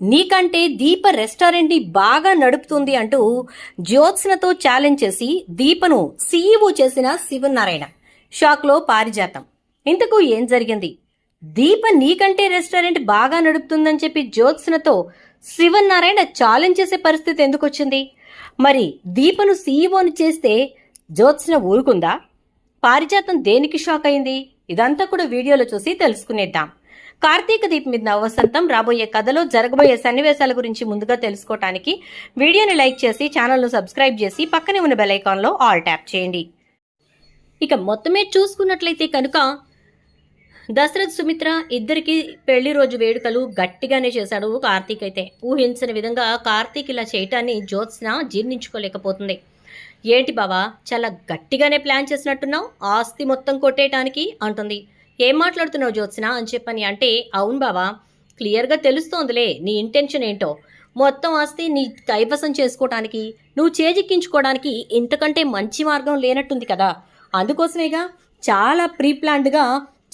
నీకంటే దీప రెస్టారెంట్ని బాగా నడుపుతుంది అంటూ జ్యోత్స్నతో ఛాలెంజ్ చేసి దీపను సీఈఓ చేసిన శివనారాయణ. షాక్లో పారిజాతం. ఇంతకు ఏం జరిగింది? దీప నీకంటే రెస్టారెంట్ బాగా నడుపుతుందని చెప్పి జ్యోత్స్నతో శివనారాయణ ఛాలెంజ్ చేసే పరిస్థితి ఎందుకు వచ్చింది మరి దీపను సీఈఓని చేస్తే జ్యోత్స్న ఊరుకుందా? పారిజాతం దేనికి షాక్ అయింది? ఇదంతా కూడా వీడియోలో చూసి తెలుసుకునేద్దాం. కార్తీక దీప్ మీద వసంతం రాబోయే కథలో జరగబోయే సన్నివేశాల గురించి ముందుగా తెలుసుకోవటానికి వీడియోని లైక్ చేసి ఛానల్ను సబ్స్క్రైబ్ చేసి పక్కనే ఉన్న బెల్ ఐకాన్లో ఆల్ ట్యాప్ చేయండి. ఇక మొత్తమే చూసుకున్నట్లయితే కనుక దశరథ్ సుమిత్ర ఇద్దరికి పెళ్ళి రోజు వేడుకలు గట్టిగానే చేశాడు కార్తీక్ అయితే. ఊహించని విధంగా కార్తీక్ ఇలా చేయటాన్ని జ్యోత్స్న జీర్ణించుకోలేకపోతుంది. ఏంటి బావా చాలా గట్టిగానే ప్లాన్ చేసినట్టున్నావు? ఆస్తి మొత్తం కొట్టేయటానికి అంటుంది. ఏం మాట్లాడుతున్నావు జ్యోత్స్న అని చెప్పని అంటే అవును బావా క్లియర్గా తెలుస్తోందిలే నీ ఇంటెన్షన్ ఏంటో. మొత్తం ఆస్తి నీ కైవసం చేసుకోవడానికి నువ్వు చేజిక్కించుకోవడానికి ఇంతకంటే మంచి మార్గం లేనట్టుంది కదా. అందుకోసమేగా చాలా ప్రీప్లాన్డ్గా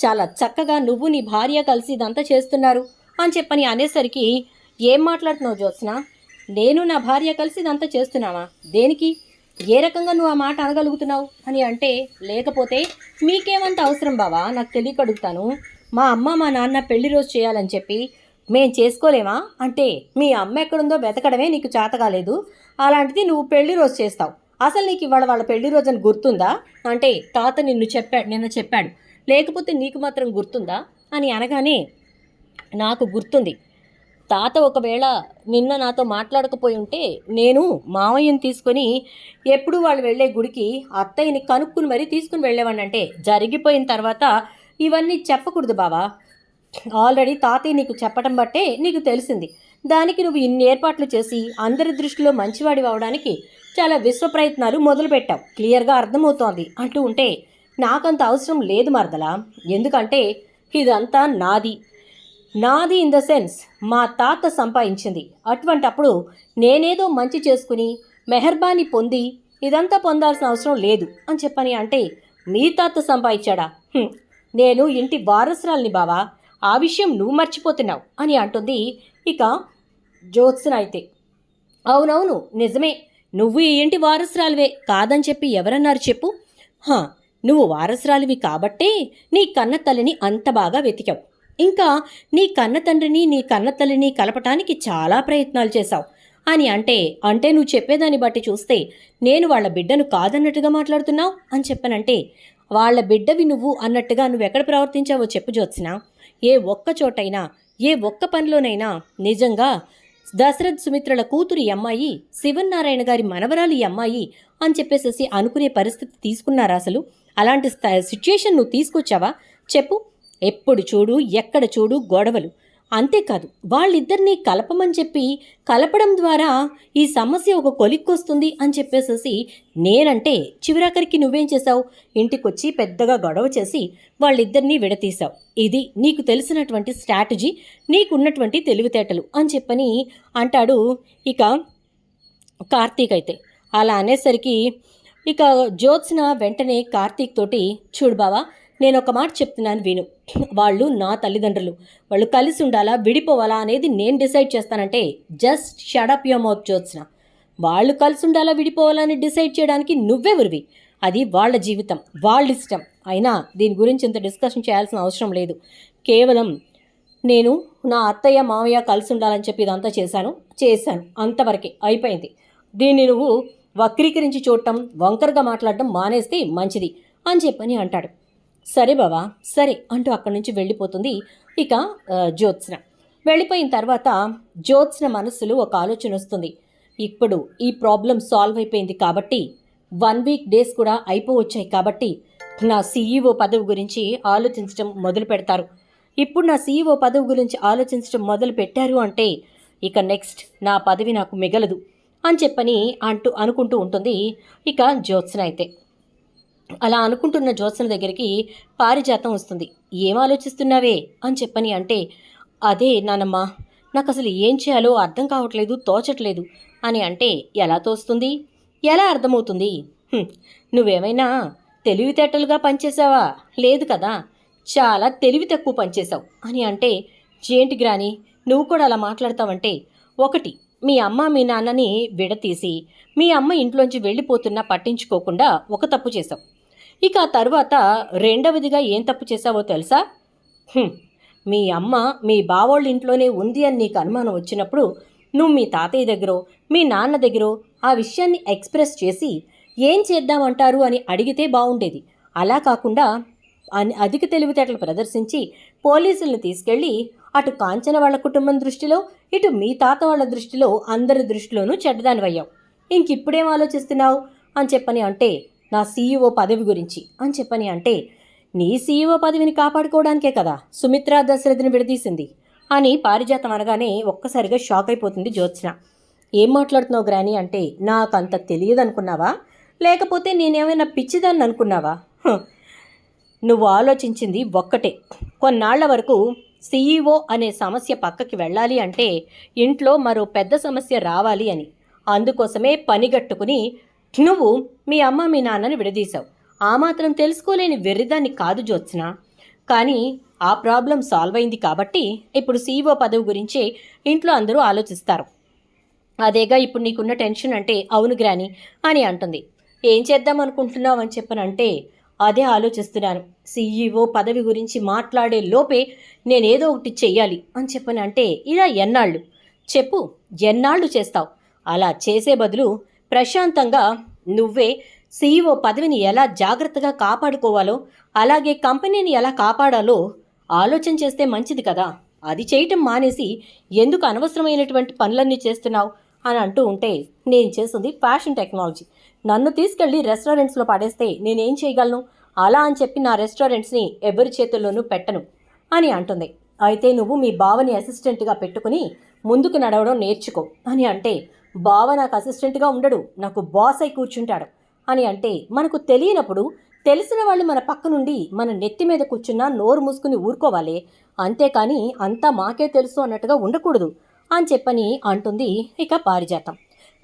చాలా చక్కగా నువ్వు నీ భార్య కలిసి ఇదంతా చేస్తున్నారు అని చెప్పని అనేసరికి ఏం మాట్లాడుతున్నావు జ్యోత్స్న? నేను నా భార్య కలిసి ఇదంతా చేస్తున్నావా దేనికి? ఏ రకంగా నువ్వు ఆ మాట అనగలుగుతున్నావు అని అంటే లేకపోతే మీకేమంత అవసరం బావా? నాకు తెలియక అడుగుతాను. మా అమ్మ మా నాన్న పెళ్ళి రోజు చేయాలని చెప్పి మేం చేసుకోలేమా? అంటే మీ అమ్మ ఎక్కడుందో వెతకడమే నీకు చేత కాలేదు అలాంటిది నువ్వు పెళ్ళి రోజు చేస్తావు. అసలు నీకు ఇవాళ వాళ్ళ పెళ్ళి రోజు అని గుర్తుందా? అంటే తాత నిన్ను చెప్పాడు నిన్న చెప్పాడు. లేకపోతే నీకు మాత్రం గుర్తుందా? అని అనగానే నాకు గుర్తుంది. తాత ఒకవేళ నిన్న నాతో మాట్లాడకపోయి ఉంటే నేను మామయ్యని తీసుకొని ఎప్పుడు వాళ్ళు వెళ్ళే గుడికి అత్తయ్యని కనుక్కుని మరీ తీసుకుని వెళ్ళేవాడిని అంటే జరిగిపోయిన తర్వాత ఇవన్నీ చెప్పకూడదు బావా. ఆల్రెడీ తాతయ్య నీకు చెప్పటం బట్టే నీకు తెలిసింది. దానికి నువ్వు ఇన్ని ఏర్పాట్లు చేసి అందరి దృష్టిలో మంచివాడి అవడానికి చాలా విశ్వ ప్రయత్నాలు మొదలుపెట్టావు. క్లియర్గా అర్థమవుతోంది అంటూ ఉంటే నాకంత అవసరం లేదు మరదలా. ఎందుకంటే ఇదంతా నాది. నాది ఇన్ ద సెన్స్ మా తాత సంపాదించింది. అటువంటప్పుడు నేనేదో మంచి చేసుకుని మెహర్బానీ పొంది ఇదంతా పొందాల్సిన అవసరం లేదు అని చెప్పని అంటే మీ తాత సంపాదించాడా? నేను ఇంటి వారసురాల్ని బావా ఆ విషయం నువ్వు మర్చిపోతున్నావు అని అంటుంది ఇక జ్యోత్స్న అయితే అవునవును నిజమే. నువ్వు ఈ ఇంటి వారసురాలివే కాదని చెప్పి ఎవరన్నారు చెప్పు? హ నువ్వు వారసురాలివి కాబట్టే నీ కన్న తల్లిని అంత బాగా వెతికావు. ఇంకా నీ కన్న తండ్రిని నీ కన్న తల్లిని కలపటానికి చాలా ప్రయత్నాలు చేశావు. అని అంటే అంటే నువ్వు చెప్పేదాన్ని బట్టి చూస్తే నేను వాళ్ళ బిడ్డను కాదన్నట్టుగా మాట్లాడుతున్నావు అని చెప్పనంటే వాళ్ళ బిడ్డవి నువ్వు అన్నట్టుగా నువ్వెక్కడ ప్రవర్తించావో చెప్పు జ్యోత్స్న. ఏ ఒక్క చోటైనా ఏ ఒక్క పనిలోనైనా నిజంగా దశరథ్ సుమిత్రల కూతురు అమ్మాయి శివన్నారాయణ గారి మనవరాలు ఈ అమ్మాయి అని చెప్పేసేసి అనుకునే పరిస్థితి తీసుకున్నారా అసలు? అలాంటి సిచ్యుయేషన్ నువ్వు తీసుకొచ్చావా? చెప్పు. ఎప్పుడు చూడు ఎక్కడ చూడు గొడవలు. అంతేకాదు వాళ్ళిద్దరినీ కలపమని చెప్పి కలపడం ద్వారా ఈ సమస్య ఒక కొలిక్కొస్తుంది అని చెప్పేసేసి నేనంటే చివరాఖరికి నువ్వేం చేశావు? ఇంటికొచ్చి పెద్దగా గొడవ చేసి వాళ్ళిద్దరినీ విడతీశావు. ఇది నీకు తెలిసినటువంటి స్ట్రాటజీ నీకున్నటువంటి తెలివితేటలు అని చెప్పని అంటాడు ఇక కార్తీక్ అయితే అలా అనేసరికి ఇక జ్యోత్స్న వెంటనే కార్తీక్ తోటి చూడు బావా నేను ఒక మాట చెప్తున్నాను విను వాళ్ళు నా తల్లిదండ్రులు. వాళ్ళు కలిసి ఉండాలా విడిపోవాలా అనేది నేను డిసైడ్ చేస్తానంటే just shut up your mouth Jyotsna వాళ్ళు కలిసి ఉండాలా విడిపోవాలా అని డిసైడ్ చేయడానికి నువ్వే ఉరివి. అది వాళ్ళ జీవితం వాళ్ళ ఇష్టం. అయినా దీని గురించి ఇంత డిస్కషన్ చేయాల్సిన అవసరం లేదు. కేవలం నేను నా అత్తయ్య మామయ్య కలిసి ఉండాలని చెప్పి ఇదంతా చేశాను చేశాను. అంతవరకే అయిపోయింది. దీన్ని నువ్వు వక్రీకరించి చూడటం వంకరగా మాట్లాడటం మానేస్తే మంచిది అని చెప్పని అంటాడు. సరే బావా సరే అంటూ అక్కడి నుంచి వెళ్ళిపోతుంది ఇక జ్యోత్స్న. వెళ్ళిపోయిన తర్వాత జ్యోత్స్న మనస్సులో ఒక ఆలోచన వస్తుంది. ఇప్పుడు ఈ ప్రాబ్లం సాల్వ్ అయిపోయింది కాబట్టి వన్ వీక్ డేస్ కూడా అయిపోవచ్చాయి కాబట్టి నా సీఈఓ పదవి గురించి ఆలోచించడం మొదలు పెడతారు. ఇప్పుడు నా సీఈఓ పదవి గురించి ఆలోచించడం మొదలు పెట్టారు అంటే ఇక నెక్స్ట్ నా పదవి నాకు మిగలదు అని చెప్పని అంటూ అనుకుంటూ ఉంటుంది ఇక జ్యోత్స్న అయితే. అలా అనుకుంటున్న జ్యోత్సన దగ్గరికి పారిజాతం వస్తుంది. ఏం ఆలోచిస్తున్నావే? అని చెప్పని అంటే అదే నానమ్మ నాకు అసలు ఏం చేయాలో అర్థం కావట్లేదు తోచట్లేదు అని అంటే ఎలా తోస్తుంది? ఎలా అర్థమవుతుంది? నువ్వేమైనా తెలివితేటలుగా పనిచేసావా? లేదు కదా చాలా తెలివి తక్కువ పనిచేశావు అని అంటే ఏంటి గ్రాని నువ్వు కూడా అలా మాట్లాడతావంటే ఒకటి మీ అమ్మ మీ నాన్నని విడతీసి మీ అమ్మ ఇంట్లోంచి వెళ్ళిపోతున్నా పట్టించుకోకుండా ఒక తప్పు చేశావు. ఇక ఆ తర్వాత రెండవదిగా ఏం తప్పు చేశావో తెలుసా? మీ అమ్మ మీ బావోళ్ళ ఇంట్లోనే ఉంది అని నీకు అనుమానం వచ్చినప్పుడు నువ్వు మీ తాతయ్య దగ్గరో మీ నాన్న దగ్గరో ఆ విషయాన్ని ఎక్స్ప్రెస్ చేసి ఏం చేద్దామంటారు అని అడిగితే బాగుండేది అలా కాకుండా అధిక తెలివితేటలు ప్రదర్శించి పోలీసులను తీసుకెళ్ళి అటు కాంచన వాళ్ళ కుటుంబం దృష్టిలో ఇటు మీ తాత వాళ్ళ దృష్టిలో అందరి దృష్టిలోనూ చెడ్డదానివయ్యావు. ఇంకిప్పుడేం ఆలోచిస్తున్నావు? అని చెప్పని అంటే నా సీఈఓ పదవి గురించి అని చెప్పని అంటే నీ సీఈఓ పదవిని కాపాడుకోవడానికే కదా సుమిత్రా దశరథిని విడదీసింది అని పారిజాతం అనగానే ఒక్కసారిగా షాక్ అయిపోతుంది జ్యోత్స్న. ఏం మాట్లాడుతున్నావు గ్రాని అంటే నాకంత తెలియదు అనుకున్నావా లేకపోతే నేనేమైనా పిచ్చిదాన్ని అనుకున్నావా? నువ్వు ఆలోచించింది ఒక్కటే. కొన్నాళ్ళ వరకు సీఈఓ అనే సమస్య పక్కకి వెళ్ళాలి అంటే ఇంట్లో మరో పెద్ద సమస్య రావాలి అని. అందుకోసమే పనిగట్టుకుని నువ్వు మీ అమ్మ మీ నాన్నని విడదీశావు. ఆ మాత్రం తెలుసుకోలేని వెర్రిదాన్ని కాదు జోత్స్న కానీ ఆ ప్రాబ్లం సాల్వ్ అయింది కాబట్టి ఇప్పుడు సీఈఓ పదవి గురించే ఇంట్లో అందరూ ఆలోచిస్తారు. అదేగా ఇప్పుడు నీకున్న టెన్షన్ అంటే అవును గ్రాని అని అంటుంది. ఏం చేద్దాం అనుకుంటున్నావు అని చెప్పనంటే అదే ఆలోచిస్తున్నాను. సీఈఓ పదవి గురించి మాట్లాడే లోపే నేనేదో ఒకటి చెయ్యాలి అని చెప్పనంటే ఇలా ఎన్నాళ్ళు? చెప్పు ఎన్నాళ్ళు చేస్తావు? అలా చేసే బదులు ప్రశాంతంగా నువ్వే సీఈఓ పదవిని ఎలా జాగ్రత్తగా కాపాడుకోవాలో అలాగే కంపెనీని ఎలా కాపాడాలో ఆలోచన చేస్తే మంచిది కదా. అది చేయటం మానేసి ఎందుకు అనవసరమైనటువంటి పనులన్నీ చేస్తున్నావు అని అంటూ ఉంటే నేను చేస్తుంది ఫ్యాషన్ టెక్నాలజీ. నన్ను తీసుకెళ్ళి రెస్టారెంట్స్లో పడేస్తే నేనేం చేయగలను? అలా అని చెప్పి నా రెస్టారెంట్స్ని ఎవరి చేతుల్లోనూ పెట్టను అని అంటుంది. అయితే నువ్వు మీ బావని అసిస్టెంట్గా పెట్టుకుని ముందుకు నడవడం నేర్చుకో అని అంటే బావ నాకు అసిస్టెంట్గా ఉండడు నాకు బాస్ అయి కూర్చుంటాడు అని అంటే మనకు తెలియనప్పుడు తెలిసిన వాళ్ళు మన పక్క నుండి మన నెత్తి మీద కూర్చున్నా నోరు మూసుకుని ఊరుకోవాలి అంతేకాని అంతా మాకే తెలుసు అన్నట్టుగా ఉండకూడదు అని చెప్పని అంటుంది ఇక పారిజాతం.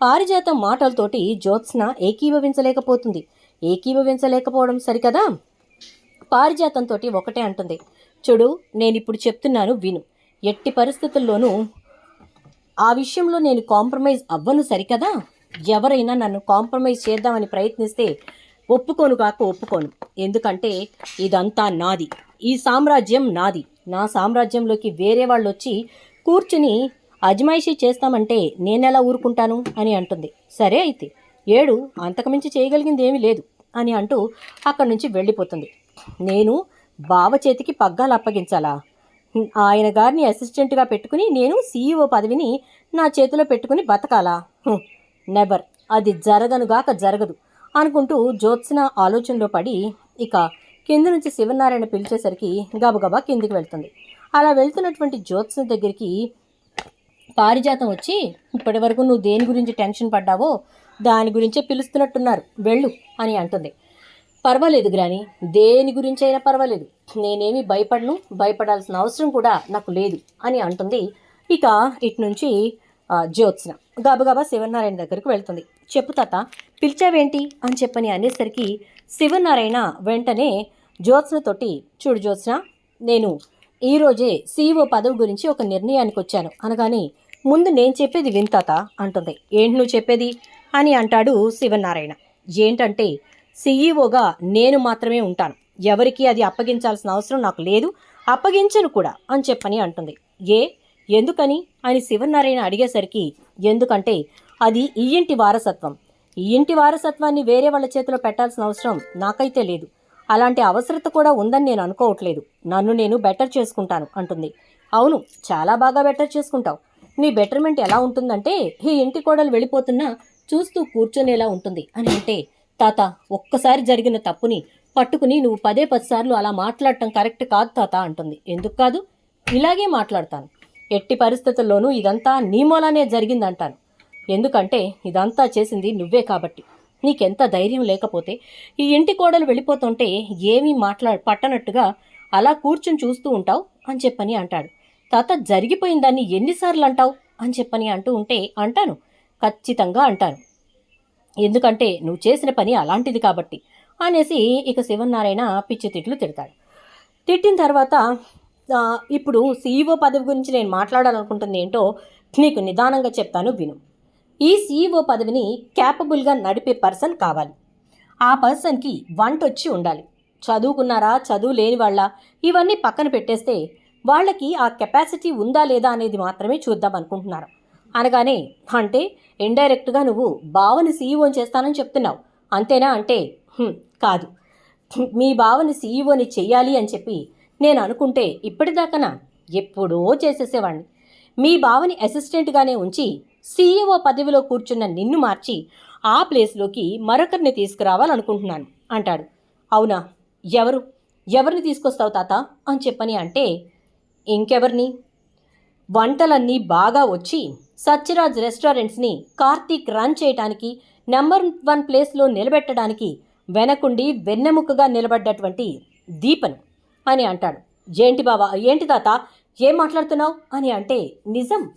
పారిజాతం మాటలతోటి జ్యోత్స్న ఏకీభవించలేకపోతుంది. ఏకీభవించలేకపోవడం సరికదా? పారిజాతంతో ఒకటే అంటుంది. చూడు నేను ఇప్పుడు చెప్తున్నాను విను. ఎట్టి పరిస్థితుల్లోనూ ఆ విషయంలో నేను కాంప్రమైజ్ అవ్వను సరికదా? ఎవరైనా నన్ను కాంప్రమైజ్ చేద్దామని ప్రయత్నిస్తే ఒప్పుకోను కాక ఒప్పుకోను. ఎందుకంటే ఇదంతా నాది. ఈ సామ్రాజ్యం నాది. నా సామ్రాజ్యంలోకి వేరే వాళ్ళు వచ్చి కూర్చుని అజమాయిషీ చేస్తామంటే నేనెలా ఊరుకుంటాను? అని అంటుంది. సరే అయితే ఏడు అంతకుమించి చేయగలిగింది ఏమీ లేదు అని అంటూ అక్కడి నుంచి వెళ్ళిపోతుంది. నేను బావ చేతికి పగ్గాలు అప్పగించాలా? ఆయన గారిని అసిస్టెంట్గా పెట్టుకుని నేను సీఈఓ పదవిని నా చేతిలో పెట్టుకుని బతకాలా? నెబర్ అది జరగనుగాక జరగదు అనుకుంటూ జ్యోత్స్న ఆలోచనలో పడి ఇక కింద నుంచి శివనారాయణ పిలిచేసరికి గబగబా కిందికి వెళ్తుంది. అలా వెళ్తున్నటువంటి జ్యోత్స్న దగ్గరికి పారిజాతం వచ్చి ఇప్పటి వరకు నువ్వు దేని గురించి టెన్షన్ పడ్డావో దాని గురించే పిలుస్తున్నట్టున్నారు. వెళ్ళు అని అంటుంది. పర్వాలేదు గ్రాని. దేని గురించి అయినా పర్వాలేదు. నేనేమి భయపడను భయపడాల్సిన అవసరం కూడా నాకు లేదు అని అంటుంది. ఇక ఇటు నుంచి జ్యోత్స్న. గబగబా శివనారాయణ దగ్గరకు వెళ్తుంది. చెప్పు తాత పిలిచావేంటి? అని చెప్పని అనేసరికి శివనారాయణ వెంటనే జ్యోత్స్నతోటి చూడు జ్యోత్స్న నేను ఈరోజే సీఈఓ పదవి గురించి ఒక నిర్ణయానికి వచ్చాను. అనగానే ముందు నేను చెప్పేది వింతాత అంటుంది. ఏంటి నువ్వు చెప్పేది? అని అంటాడు శివనారాయణ. ఏంటంటే సీఈఓగా నేను మాత్రమే ఉంటాను. ఎవరికి అది అప్పగించాల్సిన అవసరం నాకు లేదు. అప్పగించను కూడా అని చెప్పని అంటుంది. ఏ? ఎందుకని? అని శివనారాయణ అడిగేసరికి ఎందుకంటే అది ఈ ఇంటి వారసత్వం. ఈ ఇంటి వారసత్వాన్ని వేరే వాళ్ళ చేతిలో పెట్టాల్సిన అవసరం నాకైతే లేదు. అలాంటి అవసరత కూడా ఉందని నేను అనుకోవట్లేదు. నన్ను నేను బెటర్ చేసుకుంటాను అంటుంది. అవును చాలా బాగా బెటర్ చేసుకుంటావు. నీ బెటర్మెంట్ ఎలా ఉంటుందంటే ఈ ఇంటి కోడలు వెళ్ళిపోతున్నా చూస్తూ కూర్చొనేలా ఉంటుంది అని అంటే తాత ఒక్కసారి జరిగిన తప్పుని పట్టుకుని నువ్వు పదే పదిసార్లు అలా మాట్లాడటం కరెక్ట్ కాదు తాత అంటుంది. ఎందుకు కాదు? ఇలాగే మాట్లాడతాను. ఎట్టి పరిస్థితుల్లోనూ ఇదంతా నీ మూలానే జరిగిందంటాను. ఎందుకంటే ఇదంతా చేసింది నువ్వే కాబట్టి. నీకెంత ధైర్యం లేకపోతే ఈ ఇంటి కోడలు వెళ్ళిపోతుంటే ఏమీ మాట్లా పట్టనట్టుగా అలా కూర్చుని చూస్తూ ఉంటావు అని చెప్పని అంటాడు. తాత జరిగిపోయిందాన్ని ఎన్నిసార్లు అంటావు అని చెప్పని అంటూ ఉంటే అంటాను. ఖచ్చితంగా అంటాను. ఎందుకంటే నువ్వు చేసిన పని అలాంటిది కాబట్టి అనేసి ఇక శివనారాయణ పిచ్చి తిట్లు తిడతాడు. తిట్టిన తర్వాత ఇప్పుడు సీఈఓ పదవి గురించి నేను మాట్లాడాలనుకుంటుంది ఏంటో నీకు నిదానంగా చెప్తాను విను. ఈ సీఈఓ పదవిని క్యాపబుల్గా నడిపే పర్సన్ కావాలి. ఆ పర్సన్కి వంట వచ్చి ఉండాలి. చదువుకున్నారా చదువు లేని వాళ్ళ ఇవన్నీ పక్కన పెట్టేస్తే వాళ్ళకి ఆ కెపాసిటీ ఉందా లేదా అనేది మాత్రమే చూద్దాం అనుకుంటున్నారు. అనగానే అంటే ఇండైరెక్ట్గా నువ్వు బావని సీఈఓని చేస్తానని చెప్తున్నావు. అంతేనా అంటే కాదు. మీ బావని సీఈఓని చెయ్యాలి అని చెప్పి నేను అనుకుంటే ఇప్పటిదాకానా? ఎప్పుడో చేసేసేవాణ్ణి. మీ బావని అసిస్టెంట్గానే ఉంచి సీఈఓ పదవిలో కూర్చున్న నిన్ను మార్చి ఆ ప్లేస్లోకి మరొకరిని తీసుకురావాలనుకుంటున్నాను అంటాడు. అవునా? ఎవరు? ఎవరిని తీసుకొస్తావు తాత? అని చెప్పని అంటే ఇంకెవరిని? వంటలన్నీ బాగా వచ్చి సత్యరాజ్ రెస్టారెంట్స్ని కార్తీక్ రన్ చేయడానికి నెంబర్ వన్ ప్లేస్లో నిలబెట్టడానికి వెనకుండి వెన్నెముకగా నిలబడ్డటువంటి దీపన్ అని అంటాడు. ఏంటి బాబా ఏంటి తాత ఏం మాట్లాడుతున్నావు? అని అంటే నిజం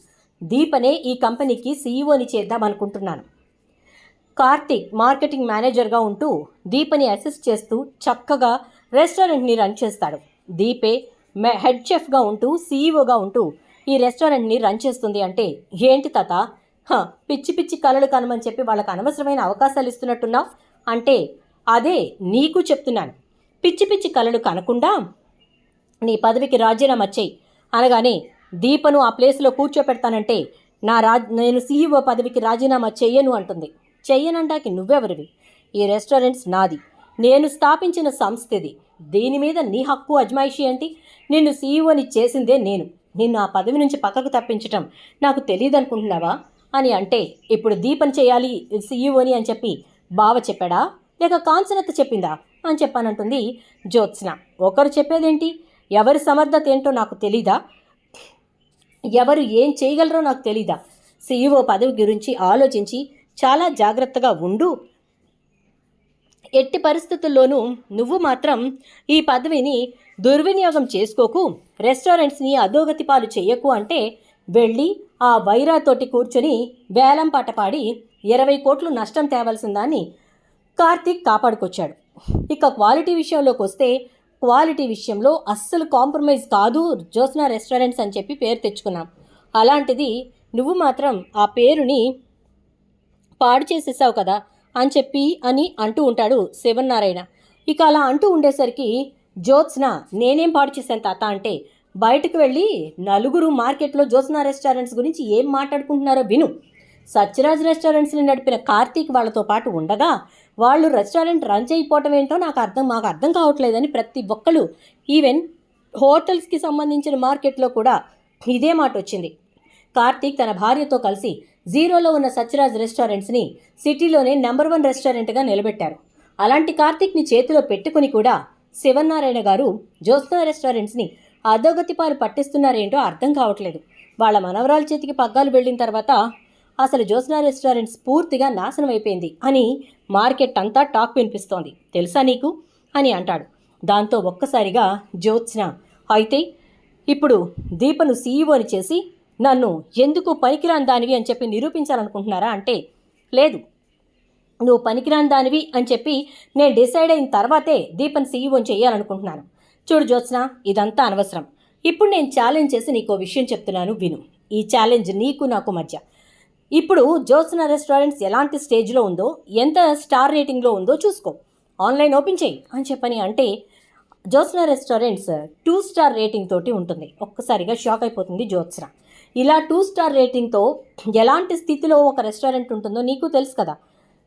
దీపనే ఈ కంపెనీకి సీఈఓని చేద్దామనుకుంటున్నాను కార్తీక్ మార్కెటింగ్ మేనేజర్గా ఉంటూ దీపని అసిస్ట్ చేస్తూ చక్కగా రెస్టారెంట్ని రన్ చేస్తాడు. దీపే మె- హెడ్ చెఫ్గా ఉంటూ సీఈఓగా ఉంటూ ఈ రెస్టారెంట్ని రన్ చేస్తుంది అంటే ఏంటి తాత? హ, పిచ్చి పిచ్చి కలలు కనమని చెప్పి వాళ్ళకి అనవసరమైన అవకాశాలు ఇస్తున్నట్టున్నావు? అంటే అదే నీకు చెప్తున్నాను. పిచ్చి పిచ్చి కలలు కనకుండా నీ పదవికి రాజీనామా చేయి. అనగానే దీపను ఆ ప్లేస్లో కూర్చోపెడతానంటే నా రా నేను సీఈఓ పదవికి రాజీనామా చెయ్యను అంటుంది. చెయ్యనండాకి నువ్వెవరివి? ఈ రెస్టారెంట్స్ నాది. నేను స్థాపించిన సంస్థది. దీని మీద నీ హక్కు అజమాయిషి ఏంటి? నిన్ను సీఈఓని చేసిందే నేను. నిన్ను ఆ పదవి నుంచి పక్కకు తప్పించటం నాకు తెలియదు అనుకుంటున్నావా అని అంటే ఇప్పుడు దీపని చేయాలి సీఈఓని అని చెప్పి బావ చెప్పాడా? లేక కాంచనత్త చెప్పిందా? అని చెప్పానంటుంది జ్యోత్స్న. ఒకరు చెప్పేదేంటి? ఎవరి సమర్థత ఏంటో నాకు తెలీదా? ఎవరు ఏం చేయగలరో నాకు తెలీదా? సీఈఓ పదవి గురించి ఆలోచించి చాలా జాగ్రత్తగా ఉండు. ఎట్టి పరిస్థితుల్లోనూ నువ్వు మాత్రం ఈ పదవిని దుర్వినియోగం చేసుకోకు రెస్టారెంట్స్ని అధోగతి పాలు చేయకు అంటే వెళ్ళి ఆ వైరాతోటి కూర్చొని వేలం పాట పాడి ఇరవై కోట్లు నష్టం తేవాల్సిందాన్ని కార్తీక్ కాపాడుకొచ్చాడు. ఇక క్వాలిటీ విషయంలోకి వస్తే క్వాలిటీ విషయంలో అస్సలు కాంప్రమైజ్ కాదు జ్యోత్స్న రెస్టారెంట్స్ అని చెప్పి పేరు తెచ్చుకున్నాం. అలాంటిది నువ్వు మాత్రం ఆ పేరుని పాడు చేసేసావు కదా అని చెప్పి అని అంటూ ఉంటాడు శివన్నారాయణ. ఇక అలా అంటూ ఉండేసరికి జ్యోత్స్న నేనేం పాడు చేశాను తాత అంటే బయటకు వెళ్ళి నలుగురు మార్కెట్లో జ్యోత్స్న రెస్టారెంట్స్ గురించి ఏం మాట్లాడుకుంటున్నారో విను. సత్యరాజ్ రెస్టారెంట్స్ని నడిపిన కార్తీక్ వాళ్ళతో పాటు ఉండగా వాళ్ళు రెస్టారెంట్ రన్ చేయకపోవటం ఏంటో నాకు అర్థం మాకు అర్థం కావట్లేదని ప్రతి ఒక్కళ్ళు ఈవెన్ హోటల్స్కి సంబంధించిన మార్కెట్లో కూడా ఇదే మాట వచ్చింది. కార్తీక్ తన భార్యతో కలిసి జీరోలో ఉన్న సత్యరాజ్ రెస్టారెంట్స్ని సిటీలోనే నెంబర్ వన్ రెస్టారెంట్గా నిలబెట్టారు. అలాంటి కార్తీక్ని చేతిలో పెట్టుకుని కూడా శివనారాయణ గారు జ్యోత్స్నా రెస్టారెంట్స్ని అధోగతి పాలు పట్టిస్తున్నారేంటో అర్థం కావట్లేదు. వాళ్ళ మనవరాల చేతికి పగ్గాలు వెళ్ళిన తర్వాత అసలు జ్యోత్స్నా రెస్టారెంట్స్ పూర్తిగా నాశనం అయిపోయింది అని మార్కెట్ అంతా టాక్ వినిపిస్తోంది. తెలుసా నీకు? అని అంటాడు. దాంతో ఒక్కసారిగా జ్యోత్స్న అయితే ఇప్పుడు దీపను సీఈఓని చేసి నన్ను ఎందుకు పనికిరాని దానివి అని చెప్పి నిరూపించాలనుకుంటున్నారా అంటే లేదు. నువ్వు పనికిరాని దానివి అని చెప్పి నేను డిసైడ్ అయిన తర్వాతే దీపన్ సీఈఓని చేయాలనుకుంటున్నాను. చూడు జ్యోత్స్న ఇదంతా అనవసరం. ఇప్పుడు నేను ఛాలెంజ్ చేసి నీకు విషయం చెప్తున్నాను విను. ఈ ఛాలెంజ్ నీకు నాకు మధ్య. ఇప్పుడు జ్యోత్స్న రెస్టారెంట్స్ ఎలాంటి స్టేజ్లో ఉందో ఎంత స్టార్ రేటింగ్లో ఉందో చూసుకో. ఆన్లైన్ ఓపెన్ చేయి అని చెప్పని అంటే Jyotsna restaurants two star rating తోటి ఉంటుంది. ఒక్కసారిగా షాక్ అయిపోతుంది జ్యోత్స్న. ఇలా టూ స్టార్ రేటింగ్తో ఎలాంటి స్థితిలో ఒక రెస్టారెంట్ ఉంటుందో నీకు తెలుసు కదా.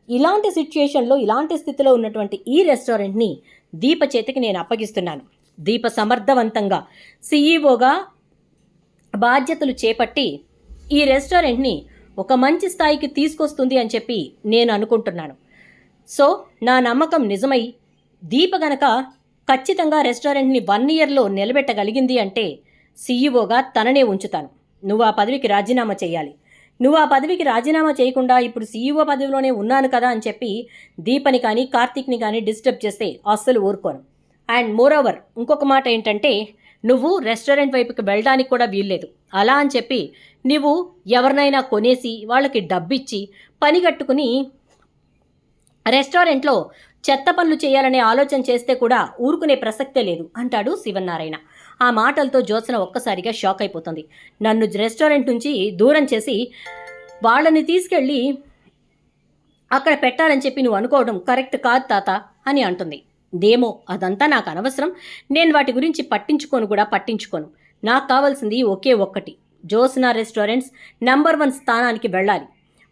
ఇలాంటి సిచ్యుయేషన్లో ఇలాంటి స్థితిలో ఉన్నటువంటి ఈ రెస్టారెంట్ని దీప చేతికి నేను అప్పగిస్తున్నాను. దీప సమర్థవంతంగా సీఈఓగా బాధ్యతలు చేపట్టి ఈ రెస్టారెంట్ని ఒక మంచి స్థాయికి తీసుకొస్తుంది అని చెప్పి నేను అనుకుంటున్నాను. సో నా నమ్మకం నిజమై దీప గనక ఖచ్చితంగా రెస్టారెంట్ని వన్ ఇయర్లో నిలబెట్టగలిగింది అంటే సీఈఓగా తననే ఉంచుతాను. నువ్వు ఆ పదవికి రాజీనామా చేయాలి. నువ్వు ఆ పదవికి రాజీనామా చేయకుండా ఇప్పుడు సీఈఓ పదవిలోనే ఉన్నాను కదా అని చెప్పి దీపని కానీ కార్తీక్ని కానీ డిస్టర్బ్ చేస్తే అస్సలు ఊరుకోను. అండ్ మోర్ ఓవర్ ఇంకొక మాట ఏంటంటే నువ్వు రెస్టారెంట్ వైపుకి వెళ్ళడానికి కూడా వీల్లేదు. అలా అని చెప్పి నువ్వు ఎవరినైనా కొనేసి వాళ్ళకి డబ్బిచ్చి పని కట్టుకుని రెస్టారెంట్లో చెత్త పనులు చేయాలనే ఆలోచన చేస్తే కూడా ఊరుకునే ప్రసక్తే లేదు అంటాడు శివనారాయణ. ఆ మాటలతో జ్యోత్సన ఒక్కసారిగా షాక్ అయిపోతుంది. నన్ను రెస్టారెంట్ నుంచి దూరం చేసి వాళ్ళని తీసుకెళ్ళి అక్కడ పెట్టాలని చెప్పి నువ్వు అనుకోవడం కరెక్ట్ కాదు తాత అని అంటుంది. దేమో అదంతా నాకు అనవసరం. నేను వాటి గురించి పట్టించుకోను కూడా పట్టించుకోను. నాకు కావాల్సింది ఒకే ఒక్కటి. జోస్నా రెస్టారెంట్స్ నంబర్ వన్ స్థానానికి వెళ్ళాలి.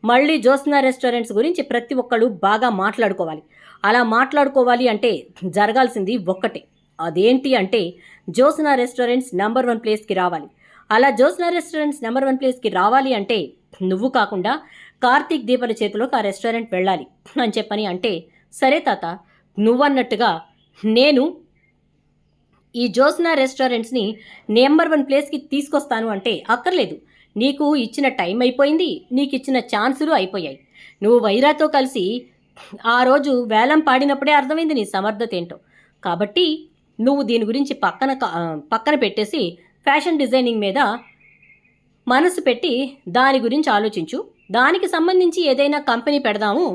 మళ్ళీ జోస్నా రెస్టారెంట్స్ గురించి ప్రతి ఒక్కళ్ళు బాగా మాట్లాడుకోవాలి. అలా మాట్లాడుకోవాలి అంటే జరగాల్సింది ఒక్కటే. అదేంటి అంటే జోస్నా రెస్టారెంట్స్ నంబర్ వన్ ప్లేస్కి రావాలి. అలా జోస్నా రెస్టారెంట్స్ నెంబర్ వన్ ప్లేస్కి రావాలి అంటే నువ్వు కాకుండా కార్తీక్ దీపల చేతిలోకి ఆ రెస్టారెంట్ వెళ్ళాలి. అని చెప్పని అంటే సరే తాత నువ్వన్నట్టుగా నేను ఈ జోస్నా రెస్టారెంట్స్ని నెంబర్ వన్ ప్లేస్కి తీసుకొస్తాను అంటే అక్కర్లేదు. నీకు ఇచ్చిన టైం అయిపోయింది నీకు ఇచ్చిన ఛాన్సులు అయిపోయాయి. నువ్వు వైరాతో కలిసి ఆ రోజు వేలం పాడినప్పుడే అర్థమైంది నీ సమర్థత ఏంటో. కాబట్టి నువ్వు దీని గురించి పక్కన పక్కన పెట్టేసి ఫ్యాషన్ డిజైనింగ్ మీద మనసు పెట్టి దాని గురించి ఆలోచించు. దానికి సంబంధించి ఏదైనా కంపెనీ పెడదాము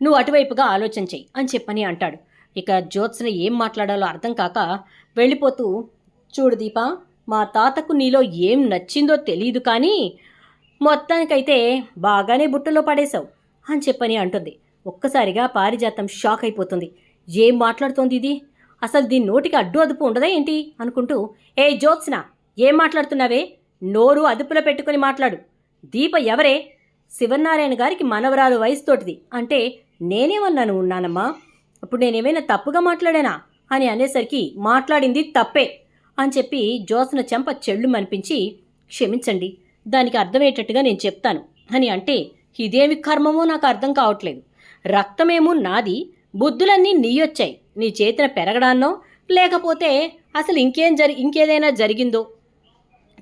నువ్వు అటువైపుగా ఆలోచన చెయ్యి అని చెప్పని అంటాడు. ఇక జ్యోత్స్న ఏం మాట్లాడాలో అర్థం కాక వెళ్ళిపోతూ చూడు దీప మా తాతకు నీలో ఏం నచ్చిందో తెలియదు కానీ మొత్తానికైతే బాగానే బుట్టలో పడేశావు అని చెప్పని అంటుంది. ఒక్కసారిగా పారిజాతం షాక్ అయిపోతుంది. ఏం మాట్లాడుతోంది ఇది? అసలు దీని నోటికి అడ్డు అదుపు ఉండదా ఏంటి? అనుకుంటూ ఏ జ్యోత్స్న ఏం మాట్లాడుతున్నావే? నోరు అదుపులో పెట్టుకుని మాట్లాడు. దీప ఎవరే? శివనారాయణ గారికి మనవరాలు వయసుతోటిది. అంటే నేనేమన్నాను ఉన్నానమ్మా అప్పుడు నేనేమైనా తప్పుగా మాట్లాడానా? అని అనేసరికి మాట్లాడింది తప్పే అని చెప్పి జ్యోత్స్న చెంప చెళ్ళు మనిపించి క్షమించండి దానికి అర్థమయ్యేటట్టుగా నేను చెప్తాను అని అంటే ఇదేమి కర్మమో నాకు అర్థం కావట్లేదు. రక్తమేమో నాది బుద్ధులన్నీ నీయొచ్చాయి. నీ చేతిన పెరగడాన్నో? లేకపోతే అసలు ఇంకేం జరి ఇంకేదైనా జరిగిందో?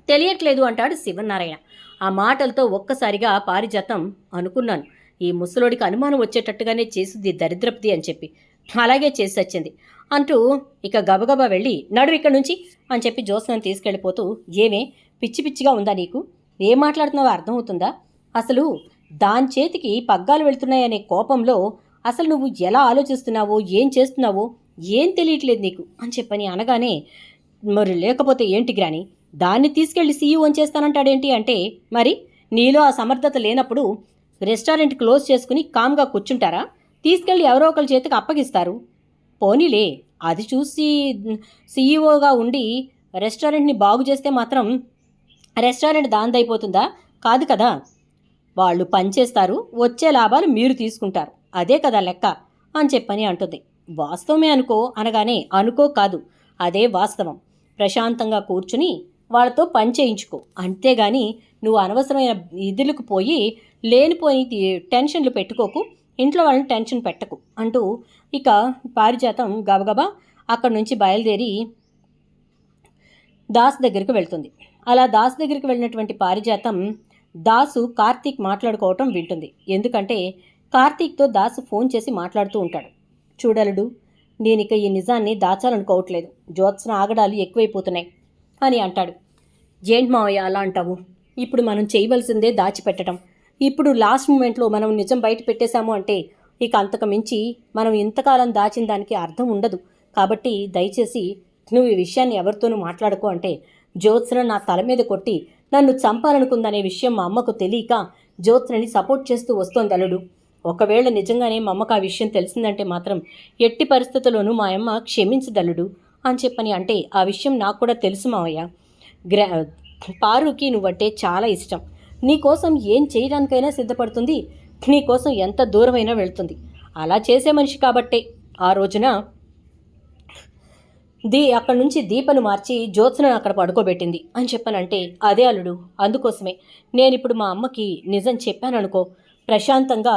తెలియట్లేదు అంటాడు శివనారాయణ. ఆ మాటలతో ఒక్కసారిగా పారిజాతం అనుకున్నాను. ఈ ముసలోడికి అనుమానం వచ్చేటట్టుగానే చేసింది దరిద్రపతి అని చెప్పి. అలాగే చేసి వచ్చింది. అంటూ ఇక గబగబా వెళ్ళి నడు ఇక్కడి నుంచి అని చెప్పి జ్యోత్స్నను తీసుకెళ్ళిపోతూ ఏమే పిచ్చి పిచ్చిగా ఉందా నీకు? ఏం మాట్లాడుతున్నావో అర్థమవుతుందా? అసలు దాని చేతికి పగ్గాలు వెళుతున్నాయనే కోపంలో అసలు నువ్వు ఎలా ఆలోచిస్తున్నావో ఏం చేస్తున్నావో ఏం తెలియట్లేదు నీకు అని చెప్పని అనగానే మరి లేకపోతే ఏంటి గ్రాని? దాన్ని తీసుకెళ్ళి సీఈఓ అని చేస్తానంటాడేంటి అంటే మరి నీలో ఆ సమర్థత లేనప్పుడు రెస్టారెంట్ క్లోజ్ చేసుకుని కామ్గా కూర్చుంటారా? తీసుకెళ్ళి ఎవరో ఒకరి చేతికి అప్పగిస్తారు. పోనీలే అది చూసి సీఈఓగా ఉండి రెస్టారెంట్ని బాగు చేస్తే మాత్రం రెస్టారెంట్ దాందైపోతుందా? కాదు కదా. వాళ్ళు పనిచేస్తారు వచ్చే లాభాలు మీరు తీసుకుంటారు. అదే కదా లెక్క అని చెప్పని అంటుంది. వాస్తవమే అనుకో అనగానే అనుకో కాదు అదే వాస్తవం. ప్రశాంతంగా కూర్చుని వాళ్ళతో పని చేయించుకో. అంతేగాని నువ్వు అనవసరమైన ఇదులకు పోయి లేనిపోయి టెన్షన్లు పెట్టుకోకు ఇంట్లో వాళ్ళని టెన్షన్ పెట్టకు అంటూ ఇక పారిజాతం గబగబా అక్కడి నుంచి బయలుదేరి దాస్ దగ్గరికి వెళ్తుంది. అలా దాస్ దగ్గరికి వెళ్ళినటువంటి పారిజాతం దాసు కార్తీక్ మాట్లాడుకోవటం వింటుంది. ఎందుకంటే కార్తీక్తో దాసు ఫోన్ చేసి మాట్లాడుతూ ఉంటాడు. చూడలుడు నేనిక ఈ నిజాన్ని దాచాలనుకోవట్లేదు. జ్యోత్స్న ఆగడాలు ఎక్కువైపోతున్నాయి అని అంటాడు. ఏంటి మావయ్య అలా అంటావు? ఇప్పుడు మనం చేయవలసిందే దాచిపెట్టడం. ఇప్పుడు లాస్ట్ మూమెంట్లో మనం నిజం బయట పెట్టేశాము అంటే ఇక అంతకు మించి మనం ఇంతకాలం దాచిన దానికి అర్థం ఉండదు. కాబట్టి దయచేసి నువ్వు ఈ విషయాన్ని ఎవరితోనూ మాట్లాడుకో అంటే జ్యోత్స్న నా తల మీద కొట్టి నన్ను చంపాలనుకుందనే విషయం మా అమ్మకు తెలియక జ్యోత్స్నని సపోర్ట్ చేస్తూ వస్తోంది అల్లుడు. ఒకవేళ నిజంగానే మా అమ్మకు ఆ విషయం తెలిసిందంటే మాత్రం ఎట్టి పరిస్థితుల్లోనూ మా అమ్మ క్షమించదలుడు అని చెప్పని అంటే ఆ విషయం నాకు కూడా తెలుసు మావయ్య. గ్రా పారుకి నువ్వంటే చాలా ఇష్టం. నీకోసం ఏం చేయడానికైనా సిద్ధపడుతుంది. నీకోసం ఎంత దూరమైనా వెళ్తుంది. అలా చేసే మనిషి కాబట్టే. ఆ రోజున దీ అక్కడి నుంచి దీపను మార్చి జ్యోత్స్నను అక్కడ పడుకోబెట్టింది అని చెప్పనంటే అదే అల్లుడు. అందుకోసమే. నేను ఇప్పుడు మా అమ్మకి నిజం చెప్పాననుకో. ప్రశాంతంగా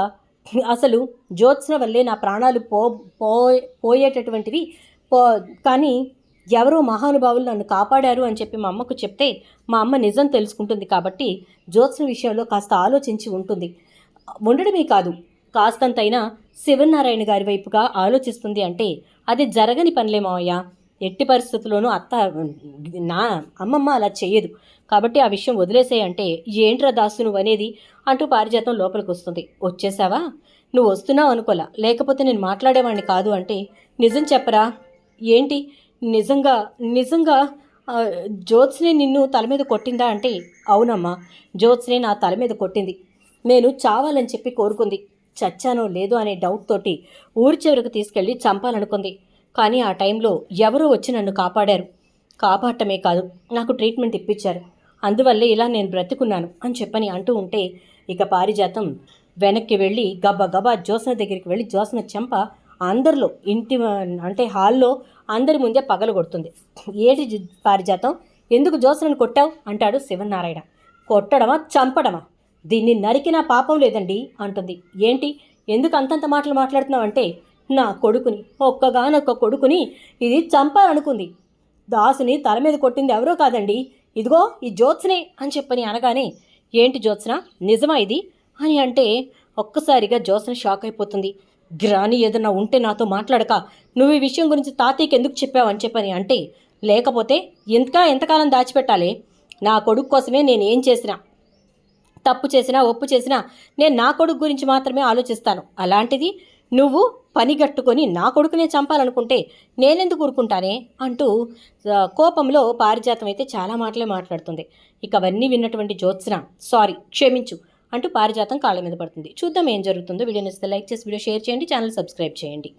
అసలు జ్యోత్స్న వల్లే నా ప్రాణాలు పో పో పోయేటటువంటివి. పో కానీ ఎవరో మహానుభావులు నన్ను కాపాడారు అని చెప్పి మా అమ్మకు చెప్తే మా అమ్మ నిజం తెలుసుకుంటుంది కాబట్టి జ్యోత్స్న విషయంలో కాస్త ఆలోచించి ఉంటుంది. ఉండడమే కాదు కాస్తంతైనా శివనారాయణ గారి వైపుగా ఆలోచిస్తుంది అంటే అది జరగని పనిలే మావయ్య. ఎట్టి పరిస్థితుల్లోనూ అత్త నా అమ్మమ్మ అలా చేయదు కాబట్టి ఆ విషయం వదిలేసేయి అంటే ఏంట్రా దాసు నువ్వు అనేది అంటూ పారిజాతం లోపలికి వస్తుంది. వచ్చేసావా? నువ్వు వస్తున్నావు అనుకోలా. లేకపోతే నేను మాట్లాడేవాడిని కాదు అంటే నిజం చెప్పరా? ఏంటి? నిజంగా నిజంగా జ్యోత్స్ని నిన్ను తల మీద కొట్టిందా అంటే అవునమ్మా. జ్యోత్స్ని నా తల మీద కొట్టింది. నేను చావాలని చెప్పి కోరుకుంది. చచ్చానో లేదో అనే డౌట్ తోటి ఊరి చివరికి తీసుకెళ్ళి చంపాలనుకుంది. కానీ ఆ టైంలో ఎవరో వచ్చి నన్ను కాపాడారు. కాపాడటమే కాదు నాకు ట్రీట్మెంట్ ఇప్పించారు. అందువల్లే ఇలా నేను బ్రతుకున్నాను అని చెప్పని అంటూ ఉంటే ఇక పారిజాతం వెనక్కి వెళ్ళి గబా గబా జ్యోత్స్న దగ్గరికి వెళ్ళి జ్యోత్స్న చెంప అందరిలో ఇంటి అంటే హాల్లో అందరి ముందే పగలు కొడుతుంది. ఏటి పారిజాతం? ఎందుకు జ్యోత్స్నను కొట్టావు? అంటాడు శివనారాయణ. కొట్టడమా? చంపడమా? దీన్ని నరికినా పాపం లేదండి అంటుంది. ఏంటి? ఎందుకు అంతంత మాటలు మాట్లాడుతున్నావు అంటే నా కొడుకుని ఒక్కగానొక్క కొడుకుని ఇది చంపాలనుకుంది. దాసుని తల మీద కొట్టింది ఎవరో కాదండి. ఇదిగో ఈ జ్యోత్స్నే అని చెప్పని అనగానే ఏంటి జ్యోత్స్న? నిజమా ఇది? అని అంటే ఒక్కసారిగా జ్యోత్స్న షాక్ అయిపోతుంది. గ్రాని ఏదన్నా ఉంటే నాతో మాట్లాడక. నువ్వు ఈ విషయం గురించి తాతయ్యకి ఎందుకు చెప్పావు? అని చెప్పని అంటే లేకపోతే ఇంకా ఎంతకాలం దాచిపెట్టాలి? నా కొడుకు కోసమే నేను ఏం చేసినా తప్పు చేసినా ఒప్పు చేసినా నేను నా కొడుకు గురించి మాత్రమే ఆలోచిస్తాను. అలాంటిది నువ్వు పనిగట్టుకొని నా కొడుకునే చంపాలనుకుంటే నేనెందుకు ఊరుకుంటానే అంటూ కోపంలో పారిజాతం అయితే చాలా మాటలే మాట్లాడుతుంది. ఇక అవన్నీ విన్నటువంటి జ్యోత్స్న సారీ క్షమించు అంటూ పారిజాతం కాళ్ళ మీద పడుతుంది. చూద్దాం ఏం జరుగుతుందో. వీడియో నచ్చితే లైక్ చేసి వీడియో షేర్ చేయండి ఛానల్ సబ్స్క్రైబ్ చేయండి.